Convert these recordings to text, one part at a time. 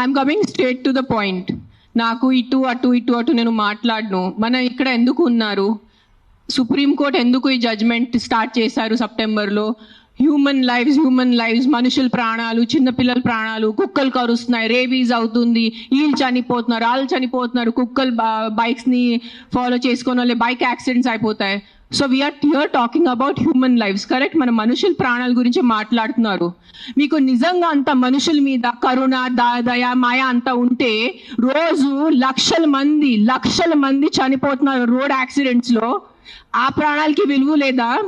I'm coming straight to the point నాకు ఇటు అటు ఇటు అటు నేను మాట్లాడను. మనం ఇక్కడ ఎందుకు ఉన్నారు? సుప్రీంకోర్టు ఎందుకు ఈ జడ్జ్మెంట్ స్టార్ట్ చేశారు సెప్టెంబర్లో హ్యూమన్ లైఫ్స్ హ్యూమన్ లైఫ్స్ మనుషుల ప్రాణాలు చిన్నపిల్లల ప్రాణాలు కుక్కలు కరుస్తున్నాయి రేబీస్ అవుతుంది వీళ్ళు చనిపోతున్నారు వాళ్ళు చనిపోతున్నారు కుక్కలు బైక్స్ని ఫాలో చేసుకొని వాళ్ళే బైక్ యాక్సిడెంట్స్ అయిపోతాయి. So we're here talking about human lives correct మన మనుషుల ప్రాణాల గురించి మాట్లాడుతున్నారు. మీకు నిజంగా అంత మనుషుల మీద కరుణ దయ మాయ అంత ఉంటే రోజు లక్షల మంది లక్షల మంది చనిపోతున్నారు రోడ్ యాక్సిడెంట్స్లో. ఆ ప్రాణాలకి విలువ లేదా?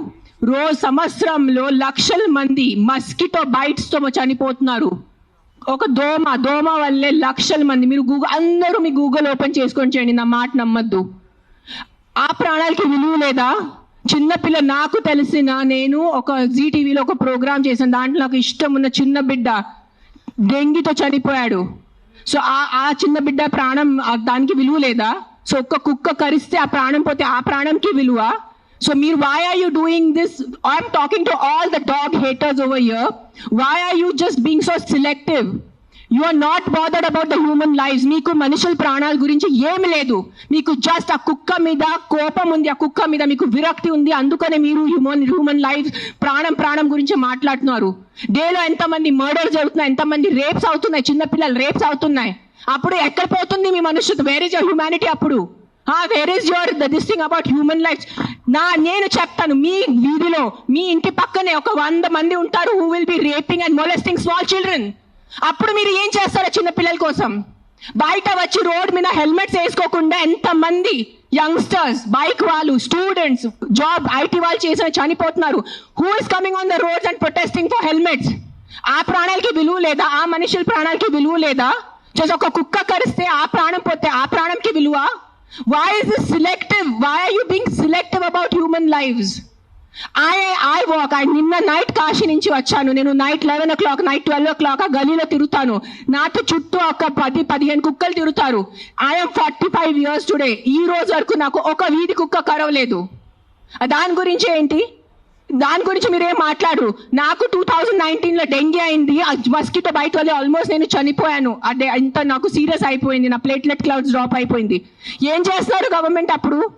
రోజు సంవత్సరంలో లక్షల మంది మస్కిటో బైట్స్తో చనిపోతున్నారు. ఒక దోమ దోమ వల్లే లక్షల మంది. మీరు గూగుల్ అందరూ మీ గూగుల్ ఓపెన్ చేసుకొని చేయండి నా మాట నమ్మద్దు. ఆ ప్రాణాలకి విలువ లేదా? చిన్నపిల్ల నాకు తెలిసిన నేను ఒక జీటీవీలో ఒక ప్రోగ్రామ్ చేశాను. దాంట్లో నాకు ఇష్టం ఉన్న చిన్న బిడ్డ డెంగీతో చనిపోయాడు. సో ఆ ఆ చిన్న బిడ్డ ప్రాణం దానికి విలువ లేదా? సో ఒక్క కుక్క కరిస్తే ఆ ప్రాణం పోతే ఆ ప్రాణంకి విలువ? సో మీరు why are you doing this I'm talking to all the dog haters over here why are you just being so selective you are not bothered about the human life మీకు మనుషుల ప్రాణాల గురించి ఏమి లేదు. మీకు జస్ట్ ఆ కుక్క మీద కోపం ఉంది. ఆ కుక్క మీద మీకు విరక్తి ఉంది. అందుకనే మీరు హ్యూమన్ హ్యూమన్ లైఫ్ ప్రాణం ప్రాణం గురించి మాట్లాడుతున్నారు. డేలో ఎంతమంది మర్డర్ జరుగుతున్నాయి ఎంతమంది రేప్స్ అవుతున్నాయి చిన్నపిల్లలు రేప్స్ అవుతున్నాయి. అప్పుడు ఎక్కడ పోతుంది మీ మనుషులు? వేర్ ఇస్ యువర్ హ్యూమానిటీ అప్పుడు? Where is your this thing about human life నా నేను చెప్తాను మీ వీధిలో మీ ఇంటి పక్కనే ఒక వంద మంది ఉంటారు. Who will be raping and molesting small children అప్పుడు మీరు ఏం చేస్తారో చిన్న పిల్లల కోసం? బయట వచ్చి రోడ్ మీద హెల్మెట్స్ వేసుకోకుండా ఎంత మంది యంగ్స్టర్స్ బైక్ వాళ్ళు స్టూడెంట్స్ జాబ్ ఐటీ వాళ్ళు చేసిన చనిపోతున్నారు. Who is coming on the roads and protesting for helmets ఆ ప్రాణాలకి విలువ లేదా? ఆ మనుషుల ప్రాణాలకి విలువ లేదా? జస్ట్ ఒక కుక్క కరిస్తే ఆ ప్రాణం పోతే ఆ ప్రాణంకి విలువ? Why is this selective why are you being selective about human lives I I walk I నిన్న నైట్ కాశీ నుంచి వచ్చాను. నేను night eleven o'clock night twelve o'clock ఆ గలీలో తిరుగుతాను. నాతో చుట్టూ ఒక పది పదిహేను కుక్కలు తిరుగుతారు. I'm forty five years today ఈ రోజు వరకు నాకు ఒక వీధి కుక్క కరవలేదు. దాని గురించి ఏంటి? దాని గురించి మీరు ఏం మాట్లాడరు? నాకు టూ థౌజండ్ నైన్టీన్లో డెంగ్యూ డెంగీ అయింది. మస్కిటో బయట వల్లే ఆల్మోస్ట్ నేను చనిపోయాను. అదే ఇంత నాకు సీరియస్ అయిపోయింది. నా ప్లేట్లెట్ క్లౌడ్స్ డ్రాప్ అయిపోయింది. ఏం చేస్తున్నారు గవర్నమెంట్ అప్పుడు?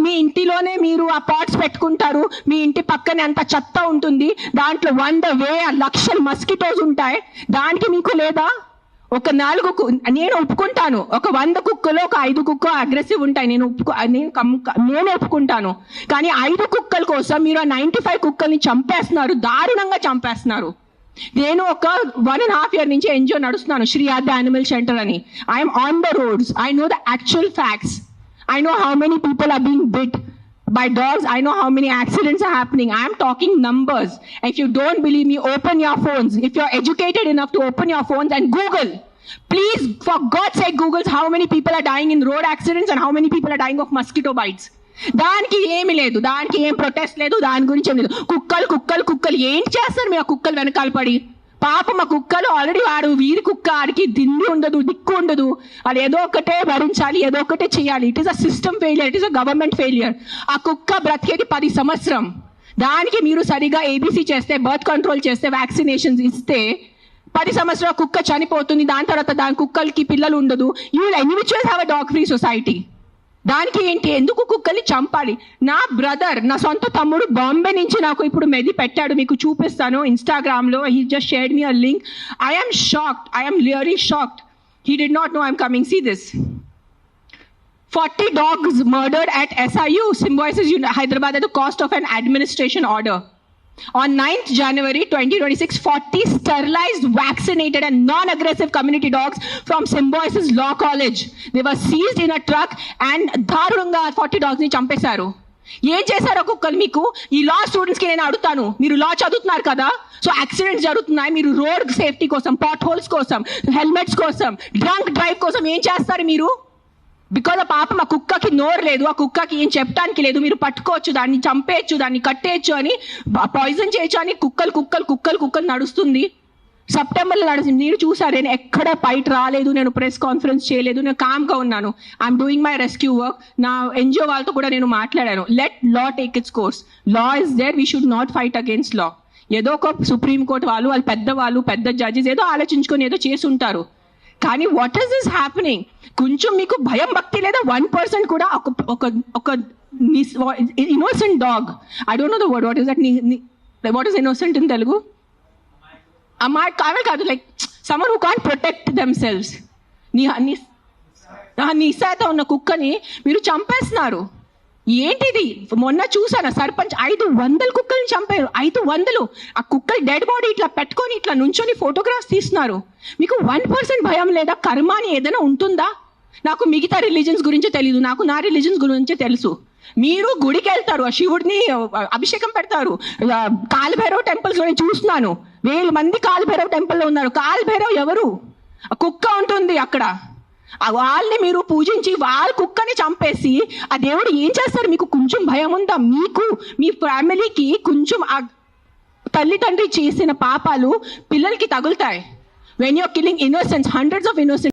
మీ ఇంటిలోనే మీరు ఆ పాట్స్ పెట్టుకుంటారు. మీ ఇంటి పక్కనే అంత చెత్త ఉంటుంది. దాంట్లో వంద వే లక్షల మస్కిటోస్ ఉంటాయి. దానికి మీకు లేదా? ఒక నాలుగు కు- నేను ఒప్పుకుంటాను. ఒక వంద కుక్కలో ఒక ఐదు కుక్క అగ్రెసివ్ ఉంటాయి. నేను ఒప్పుకో నేను నేను ఒప్పుకుంటాను. కానీ ఐదు కుక్కల కోసం మీరు ఆ నైన్టీ ఫైవ్ కుక్కల్ని చంపేస్తున్నారు. దారుణంగా చంపేస్తున్నారు. నేను ఒక వన్ అండ్ హాఫ్ ఇయర్ నుంచి ఎన్జిఓ నడుస్తున్నాను. శ్రీ ఆద్య యానిమల్ సెంటర్ అని. I'm on the roads I know the actual facts I know how many people are being bit by dogs. I know how many accidents are happening. I am talking numbers. If you don't believe me, open your phones. If you're educated enough to open your phones and Google. Please, for God's sake, Google how many people are dying in road accidents and how many people are dying of mosquito bites. దానికి ఏమి లేదు దానికి ఏం protest లేదు దాని గురించి ఏం లేదు కుక్కలు కుక్కలు కుక్కలు ఏం చేస్తారు మీ ఆ కుక్కలు వెనకాల పడి పాప మా కుక్కలు ఆల్రెడీ వాడు వీరి కుక్క ఆడికి దిండి ఉండదు దిక్కు ఉండదు. అది ఏదో ఒకటే భరించాలి ఏదో ఒకటే చేయాలి. It is a system failure it is a government failure ఆ కుక్క బ్రతికేది పది సంవత్సరం. దానికి మీరు సరిగా ఏబీసీ చేస్తే బర్త్ కంట్రోల్ చేస్తే వ్యాక్సినేషన్స్ ఇస్తే పది సంవత్సరాల కుక్క చనిపోతుంది దాని తర్వాత దాని కుక్కలకి పిల్లలు ఉండదు. You will eventually have a dog free society దానికి ఏంటి? ఎందుకు కుక్కల్ని చంపాలి? నా బ్రదర్ నా సొంత తమ్ముడు బాంబే నుంచి నాకు ఇప్పుడు మెది పెట్టాడు. మీకు చూపిస్తాను ఇన్స్టాగ్రామ్లో. He just shared me a link I'm shocked I'm really shocked he did not know I'm coming see this 40 dogs murdered at SIU, Symbiosis Hyderabad at the cost of an administration order. On 9th January 2026, 40 sterilized, vaccinated, and non aggressive community dogs from Symbiosis Law College. They were seized in a truck and దారుణంగా 40 dogs ని చంపేశారు ఏం చేశారో కుక్కలు మీకు ఈ లా స్టూడెంట్స్కి నేను అడుగుతాను మీరు లా చదువుతున్నారు కదా సో యాక్సిడెంట్స్ జరుగుతున్నాయి మీరు రోడ్ సేఫ్టీ కోసం పాట్ హోల్స్ కోసం హెల్మెట్స్ కోసం డ్రంక్ డ్రైవ్ కోసం ఏం చేస్తారు మీరు బికాజ్ ఆ పాపం ఆ కుక్కకి నోరు లేదు ఆ కుక్కకి ఏం చెప్పడానికి లేదు మీరు పట్టుకోవచ్చు దాన్ని చంపేయచ్చు దాన్ని కట్టేయచ్చు అని పాయిజన్ చేయొచ్చు అని కుక్కలు కుక్కలు కుక్కలు కుక్కలు నడుస్తుంది. సెప్టెంబర్లో నడిచింది. మీరు చూసారు నేను ఎక్కడ బయట రాలేదు నేను ప్రెస్ కాన్ఫరెన్స్ చేయలేదు నేను కామ్గా ఉన్నాను. I'm doing my rescue work నా ఎన్జిఓ వాళ్ళతో కూడా నేను మాట్లాడాను. Let law take its course law is there we should not fight against law ఏదో ఒక సుప్రీం కోర్ట్ వాళ్ళు వాళ్ళు పెద్ద వాళ్ళు పెద్ద జడ్జెస్ ఏదో ఆలోచించుకొని ఏదో చేసి ఉంటారు. కానీ వాట్ ఈస్ ఇస్ హ్యాపెనింగ్ కొంచెం మీకు భయం భక్తి లేదా వన్ పర్సెంట్ కూడా ఒక ఒక ఒక innocent dog I don't know the word what is that what is innocent in Telugu అమ్మాయి కావాలి కాదు like Samar who can protect themselves నీ నీ ఆ ఉన్న కుక్కని మీరు చంపేస్తున్నారు ఏంటిది? మొన్న చూసాను సర్పంచ్ ఐదు వందల కుక్కల్ని చంపారు. ఐదు వందలు. ఆ కుక్కలు డెడ్ బాడీ ఇట్లా పెట్టుకొని ఇట్లా నుంచొని ఫోటోగ్రాఫ్స్ తీస్తున్నారు. మీకు వన్ పర్సెంట్ భయం లేదా? కర్మ అని ఏదైనా ఉంటుందా? నాకు మిగతా రిలీజన్స్ గురించి తెలియదు నాకు నా రిలీజన్స్ గురించి తెలుసు. మీరు గుడికి వెళ్తారు ఆ శివుడిని అభిషేకం పెడతారు. ఆ, కాలభైరవ్ టెంపుల్స్ నేను చూస్తున్నాను. వేల మంది కాలభైరవ్ టెంపుల్లో ఉన్నారు. కాలభైరవ్ ఎవరు? ఆ కుక్క ఉంటుంది అక్కడ. వాళ్ళని మీరు పూజించి వాళ్ళ కుక్కని చంపేసి ఆ దేవుడు ఏం చేస్తారు మీకు కొంచెం భయం ఉందా? మీకు మీ ఫ్యామిలీకి కొంచెం ఆ తల్లిదండ్రి చేసిన పాపాలు పిల్లలకి తగులుతాయి. When you're killing innocence hundreds of innocence